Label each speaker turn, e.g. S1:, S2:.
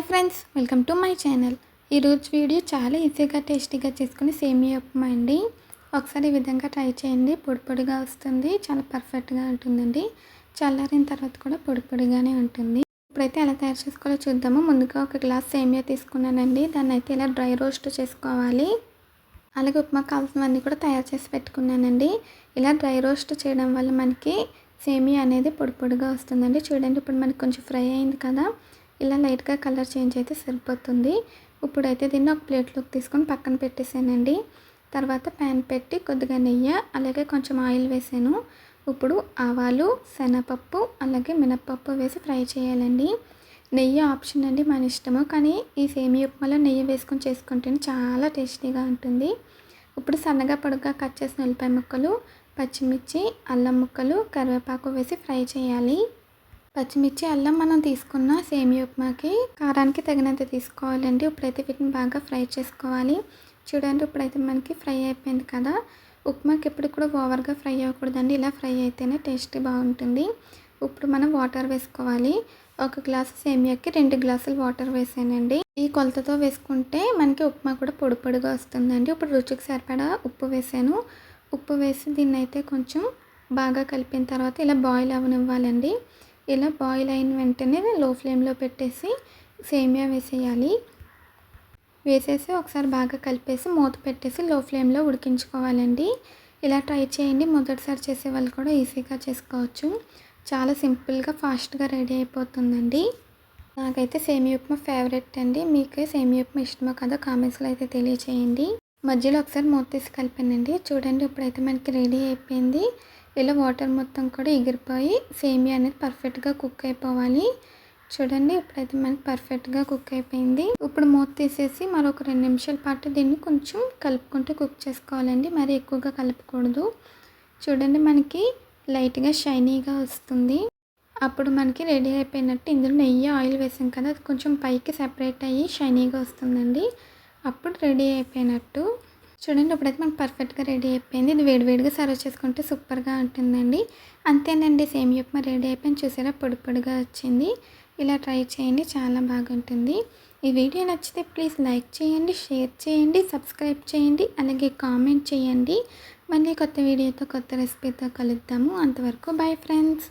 S1: Hi friends welcome to my channel. ఈరోజు video చాలా ఈజీగా టేస్టీగా చేసుకుని సేమియా ఉప్మా అండి. ఒకసారి ఈ విధంగా ట్రై చేయండి. పొడి పొడిగా వస్తుంది చాలా పర్ఫెక్ట్గా ఉంటుందండి. చల్లారిన తర్వాత కూడా పొడి పొడిగానే ఉంటుంది. ఇప్పుడైతే ఎలా తయారు చేసుకోవాలో చూద్దాము. ముందుగా ఒక గ్లాస్ సేమియా తీసుకున్నానండి. దాన్ని అయితే ఇలా డ్రై రోస్ట్ చేసుకోవాలి. అలాగే ఉప్మా కావాల్సినవన్నీ కూడా తయారు చేసి పెట్టుకున్నానండి. ఇలా డ్రై రోస్ట్ చేయడం వల్ల మనకి సేమియా అనేది పొడి పొడిగా వస్తుందండి. చూడండి ఇప్పుడు మనకి కొంచెం ఫ్రై అయింది కదా. ఇలా లైట్గా కలర్ చేంజ్ అయితే సరిపోతుంది. ఇప్పుడైతే దీన్ని ఒక ప్లేట్లోకి తీసుకొని పక్కన పెట్టేసానండి. తర్వాత ప్యాన్ పెట్టి కొద్దిగా నెయ్యి అలాగే కొంచెం ఆయిల్ వేసాను. ఇప్పుడు ఆవాలు శనగపప్పు అలాగే మినప్పప్పు వేసి ఫ్రై చేయాలండి. నెయ్యి ఆప్షన్ అండి మన ఇష్టము. కానీ ఈ సేమియా ఉప్మాలో నెయ్యి వేసుకొని చేసుకుంటేనే చాలా టేస్టీగా ఉంటుంది. ఇప్పుడు సన్నగా పొడుగ్గా కట్ చేసిన ఉల్లిపాయ ముక్కలు పచ్చిమిర్చి అల్లం ముక్కలు కరివేపాకు వేసి ఫ్రై చేయాలి. పచ్చిమిర్చి అల్లం మనం తీసుకున్న సేమియా ఉప్మాకి కారానికి తగినంత తీసుకోవాలండి. ఇప్పుడైతే వీటిని బాగా ఫ్రై చేసుకోవాలి. చూడండి ఇప్పుడైతే మనకి ఫ్రై అయిపోయింది కదా. ఉప్మాకి ఎప్పుడు కూడా ఓవర్గా ఫ్రై అవ్వకూడదండి. ఇలా ఫ్రై అయితేనే టేస్ట్ బాగుంటుంది. ఇప్పుడు మనం వాటర్ వేసుకోవాలి. ఒక గ్లాసు సేమియాకి రెండు గ్లాసులు వాటర్ వేసానండి. ఈ కొలతతో వేసుకుంటే మనకి ఉప్మా కూడా పొడి పొడిగా వస్తుందండి. ఇప్పుడు రుచికి సరిపడా ఉప్పు వేసాను. ఉప్పు వేసి దీన్ని అయితే కొంచెం బాగా కలిపిన తర్వాత ఇలా బాయిల్ అవ్వనివ్వాలండి. ఇలా బాయిల్ అయిన వెంటనే లో ఫ్లేమ్లో పెట్టేసి సేమియా వేసేయాలి. వేసేసి ఒకసారి బాగా కలిపేసి మూత పెట్టేసి లో ఫ్లేమ్లో ఉడికించుకోవాలండి. ఇలా ట్రై చేయండి. మొదటిసారి చేసే వాళ్ళు కూడా ఈజీగా చేసుకోవచ్చు. చాలా సింపుల్గా ఫాస్ట్గా రెడీ అయిపోతుందండి. నాకైతే సేమియా ఉప్మా ఫేవరెట్ అండి. మీకు సేమియా ఉప్మా ఇష్టమో కదా కామెంట్స్లో అయితే తెలియచేయండి. మధ్యలో ఒకసారి మూత తీసి కలిపానండి. చూడండి ఇప్పుడైతే మనకి రెడీ అయిపోయింది. ఇలా వాటర్ మొత్తం కూడా ఎగిరిపోయి సేమియా అనేది పర్ఫెక్ట్గా కుక్ అయిపోవాలి. చూడండి ఇప్పుడైతే మనకి పర్ఫెక్ట్గా కుక్ అయిపోయింది. ఇప్పుడు మూత తీసేసి మరొక రెండు నిమిషాల పాటు దీన్ని కొంచెం కలుపుకుంటూ కుక్ చేసుకోవాలండి. మరి ఎక్కువగా కలపకూడదు. చూడండి మనకి లైట్గా షైనీగా వస్తుంది. అప్పుడు మనకి రెడీ అయిపోయినట్టు ఇందులో నెయ్యి ఆయిల్ వేసాం కదా అది కొంచెం పైకి సెపరేట్ అయ్యి షైనీగా వస్తుందండి. అప్పుడు రెడీ అయిపోయినట్టు చూడండి ఇప్పుడైతే మనకు పర్ఫెక్ట్గా రెడీ అయిపోయింది. ఇది వేడివేడిగా సర్వ్ చేసుకుంటే సూపర్గా ఉంటుందండి. అంతేనండి సేమ్ ఉప్మా రెడీ అయిపోయింది. చూసారా పొడి పొడిగా వచ్చింది. ఇలా ట్రై చేయండి చాలా బాగుంటుంది. ఈ వీడియో నచ్చితే ప్లీజ్ లైక్ చేయండి షేర్ చేయండి సబ్స్క్రైబ్ చేయండి అలాగే కామెంట్ చేయండి. మళ్ళీ కొత్త వీడియోతో కొత్త రెసిపీతో కలుద్దాము. అంతవరకు బాయ్ ఫ్రెండ్స్